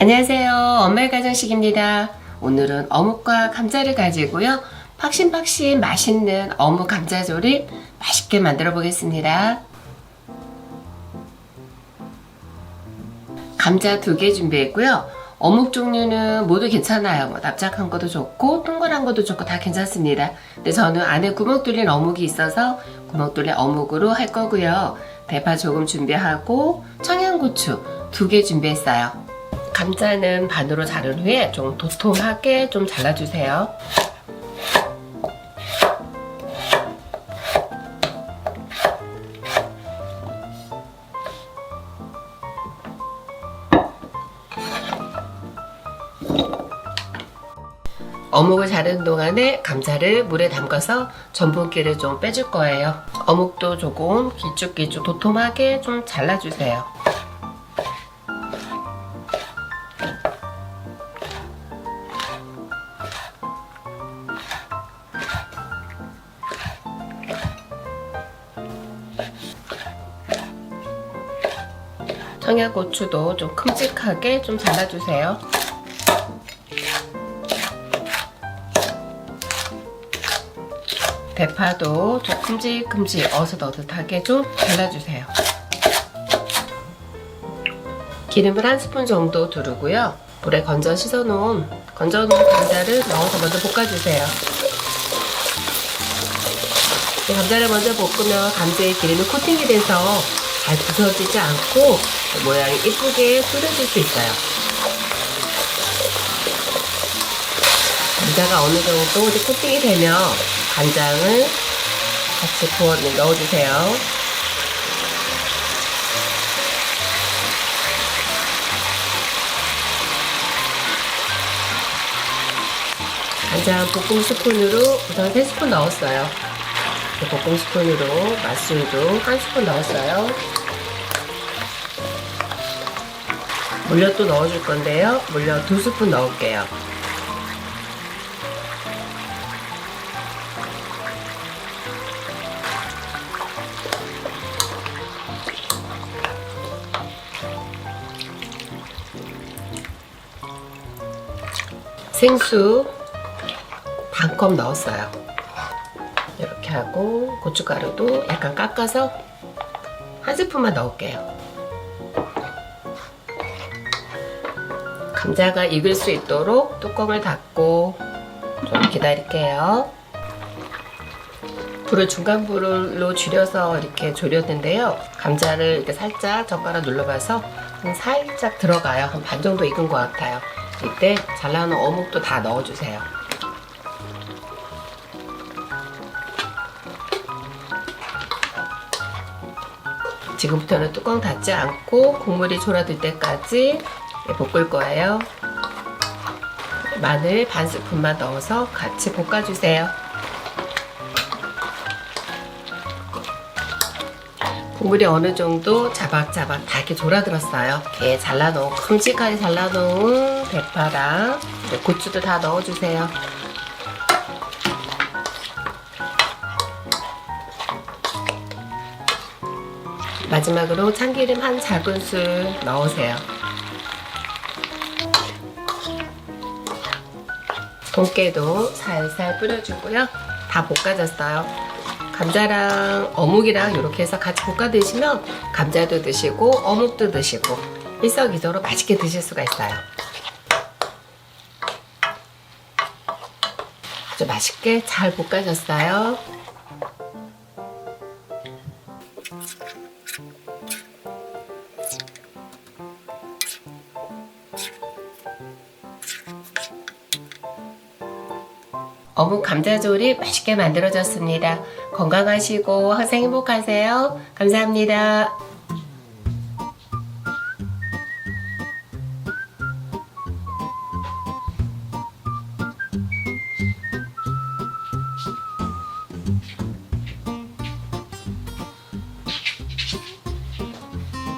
안녕하세요. 엄마의 가정식입니다. 오늘은 어묵과 감자를 가지고요. 팍신팍신 맛있는 어묵 감자 조림 맛있게 만들어 보겠습니다. 감자 두 개 준비했고요. 어묵 종류는 모두 괜찮아요. 뭐 납작한 것도 좋고 동그란 것도 좋고 다 괜찮습니다. 근데 저는 안에 구멍 뚫린 어묵이 있어서 구멍 뚫린 어묵으로 할 거고요. 대파 조금 준비하고 청양고추 두 개 준비했어요. 감자는 반으로 자른 후에 좀 도톰하게 좀 잘라주세요. 어묵을 자르는 동안에 감자를 물에 담가서 전분기를 좀 빼줄 거예요. 어묵도 조금 길쭉길쭉 도톰하게 좀 잘라주세요. 청양고추도 좀 큼직하게 좀 잘라주세요. 대파도 좀 큼직큼직 어슷어슷하게 좀 잘라주세요. 기름을 한 스푼 정도 두르고요. 물에 건져 씻어놓은 건져놓은 감자를 넣어서 먼저 볶아주세요. 이 감자를 먼저 볶으면 감자의 기름이 코팅이 돼서 잘 부서지지 않고 모양이 이쁘게 끓여질 수 있어요. 감자가 어느 정도 이제 코팅이 되면 간장을 같이 부어 넣어주세요. 간장 볶음 스푼으로 우선 3스푼 넣었어요. 볶음 스푼으로 맛술도 한 스푼 넣었어요. 물엿 또 넣어줄 건데요. 물엿 두 스푼 넣을게요. 생수 반컵 넣었어요. 이렇게 하고 고춧가루도 약간 깎아서 한 스푼만 넣을게요. 감자가 익을 수 있도록 뚜껑을 닫고 좀 기다릴게요. 불을 중간 불로 줄여서 이렇게 졸였는데요. 감자를 이렇게 살짝 젓가락 눌러봐서 한 살짝 들어가요. 한 반 정도 익은 것 같아요. 이때 잘라놓은 어묵도 다 넣어주세요. 지금부터는 뚜껑 닫지 않고 국물이 졸아들 때까지 볶을 거예요. 마늘 반 스푼만 넣어서 같이 볶아주세요. 국물이 어느 정도 자박자박 다 이렇게 졸아들었어요. 이렇게 잘라놓은 큼직하게 잘라놓은 대파랑 고추도 다 넣어주세요. 마지막으로 참기름 한 작은술 넣으세요. 통깨도 살살 뿌려주고요. 다 볶아졌어요. 감자랑 어묵이랑 이렇게 해서 같이 볶아 드시면 감자도 드시고 어묵도 드시고 일석이조로 맛있게 드실 수가 있어요. 아주 맛있게 잘 볶아졌어요. 어묵 감자조림 맛있게 만들어졌습니다. 건강하시고 항상 행복하세요. 감사합니다.